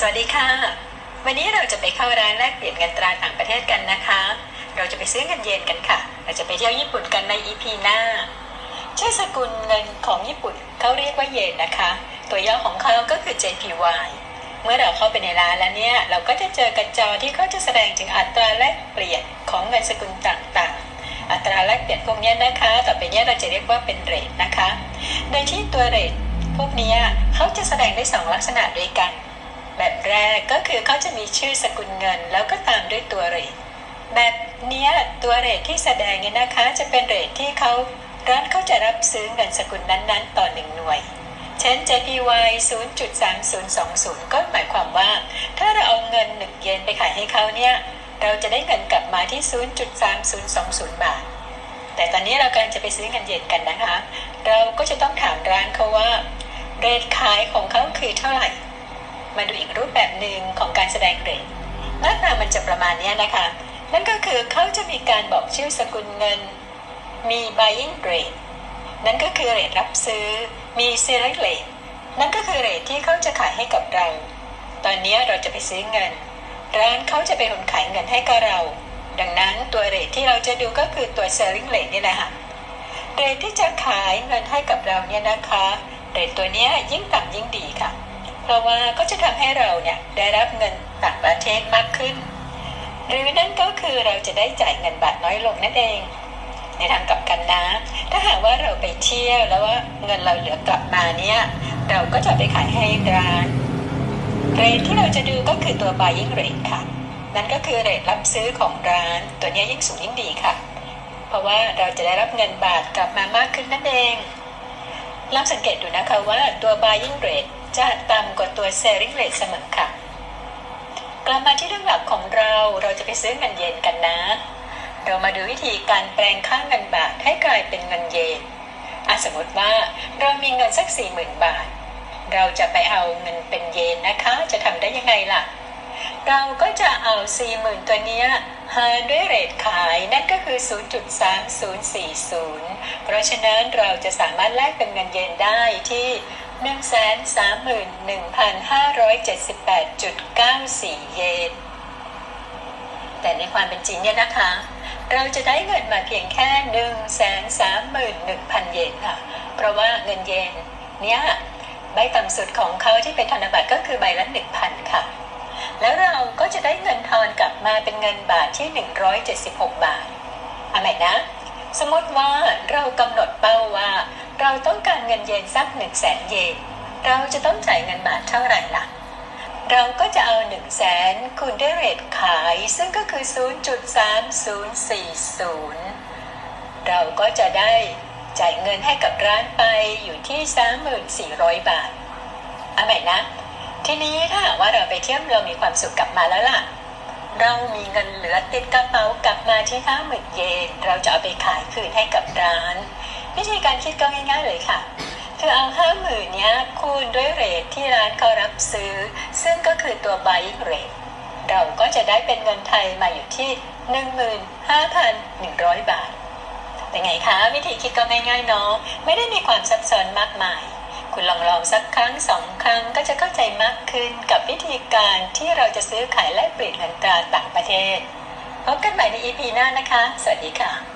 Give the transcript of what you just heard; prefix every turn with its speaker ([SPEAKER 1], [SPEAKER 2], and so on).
[SPEAKER 1] สวัสดีค่ะ วันนี้เราจะไปเข้าร้านแลกเปลี่ยนเงินตราต่างประเทศกันนะคะ เราจะไปซื้อเงินเยนกันค่ะ เราจะไปเที่ยวญี่ปุ่นกันใน EP หน้าชื่อสกุลเงินของญี่ปุ่นเขาเรียกว่าเยนนะคะ ตัวย่อของเขาก็คือ JPY เมื่อเราเข้าไปในร้านแล้วเนี่ย เราก็จะเจอกระจอที่เขาจะแสดงถึงอัตราแลกเปลี่ยนของเงินสกุลต่างๆ อัตราแลกเปลี่ยนพวกนี้นะคะ ต่อไปนี้เราจะเรียกว่าเป็นเรทนะคะ โดยที่ตัวเรทพวกนี้เขาจะแสดงได้สองลักษณะด้วยกัน แบบแรกก็คือเขาจะมีชื่อสกุลเงิน แล้วก็ตามด้วยตัวเรทแบบเนี้ยตัวเรทที่แสดงเนี่ยนะคะจะเป็นเรทที่เขาร้านเขาจะรับซื้อเงินสกุลนั้นๆ ต่อหนึ่งหน่วย เช่น JPY 0.3020 ก็หมายความว่า ถ้าเราเอาเงิน 1 เยนไปขายให้เขาเนี่ย เราจะได้เงินกลับมาที่ 0.3020 บาท แต่ตอนนี้เรากำลังจะไปซื้อเงินเยนกันนะคะ เราก็จะต้องถามร้านเขาว่า เรทขายของเขาคือเท่าไหร่ มาดูอีกรูปแบบหนึ่งของการแสดงเรทหน้าตามันจะประมาณนี้นะคะ นั่นก็คือเขาจะมีการบอกชื่อสกุลเงิน มี buying rate นั่นก็คือเรทรับซื้อ มี select rate นั่นก็คือเรทที่เขาจะขายให้กับเรา ตอนนี้เราจะไปซื้อเงิน ร้านเขาจะเป็นคนขายเงินให้กับเรา ดังนั้นตัวเรทที่เราจะดูก็คือตัว selling rate นี่แหละค่ะ เรทที่จะขายเงินให้กับเราเนี่ยนะคะ เรทตัวนี้ยิ่งต่ำยิ่งดีค่ะ เพราะว่าก็จะทำให้เราเนี่ยได้รับเงินต่างประเทศมากขึ้น หรือนั่นก็คือเราจะได้จ่ายเงินบาทน้อยลงนั่นเอง ในทางกลับกันนะ ถ้าหากว่าเราไปเที่ยวแล้วว่าเงินเราเหลือกลับมาเนี่ยเราก็จะไปขายให้ร้านเรทที่เราจะดูก็คือตัว buying rate ค่ะ นั่นก็คือเรทรับซื้อของร้าน ตัวนี้ยิ่งสูงยิ่งดีค่ะ เพราะว่าเราจะได้รับเงินบาทกลับมามากขึ้นนั่นเองลองสังเกตดูนะคะว่าตัว buying rate จะต่ำกว่าตัว selling rate เสมอค่ะ กลับมาที่เรื่องหลักของเราเราจะไปซื้อเงินเยนกันนะ เรามาดูวิธีการแปลงค่าเงินบาทให้กลายเป็นเงินเยนอะสมมติว่าเรามีเงินสักสี่หมื่นบาท เราจะไปเอาเงินเป็นเยนนะคะ จะทำได้ยังไงล่ะ เราก็จะเอาสี่หมื่นตัวเนี้ยหารด้วยเรทขายนั่นก็คือ 0.3040 เพราะฉะนั้นเราจะสามารถแลกเป็นเงินเยนได้ที่ 131,578.94 เยน แต่ในความเป็นจริงเนี่ยนะคะ เราจะได้เงินมาเพียงแค่ 131,000 เยนค่ะ เพราะว่าเงินเยนเนี่ยใบต่ำสุดของเขาที่เป็นธนบัตรก็คือใบละ 1,000 ค่ะ แล้วเราก็จะได้เงินทอนกลับมาเป็นเงินบาทที่ 176 บาทเอาใหมนะ สมมติว่าเรากำหนดเป้าว่า เราต้องการเงินเยนสัก1 0 0 0 0แสนเยน เราจะต้องจ่ายเงินบาทเท่าไหร่ล่ะ เราก็จะเอา1 0 0 0 0แสนคูณด้วยเรทขาย ซึ่งก็คือ 0.3040 เราก็จะได้จ่ายเงินให้กับร้านไปอยู่ที่ 34,000 บาทเอาใหม่นะ ทีนี้ถ้าว่าเราไปเที่ยวเรามีความสุขกลับมาแล้วล่ะ เรามีเงินเหลือติดกระเป๋ากลับมาที่ห้าหมื่นเยน เราจะเอาไปขายคืนให้กับร้าน วิธีการคิดก็ง่าย ๆเลยค่ะ คือเอาห้าหมื่นเนี้ยคูณด้วยเรทที่ร้านเขารับซื้อ ซึ่งก็คือตัว buying rate เราก็จะได้เป็นเงินไทยมาอยู่ที่ 15,100 บาทเป็นไงคะ วิธีคิดก็ง่ายๆเนาะไม่ได้มีความซับซ้อนมากมาย คุณลองลองสักครั้งสองครั้งก็จะเข้าใจมากขึ้นกับวิธีการที่เราจะซื้อขายแลกเปลี่ยนเงินตราต่างประเทศพบกันใหม่ใน EP หน้านะคะ สวัสดีค่ะ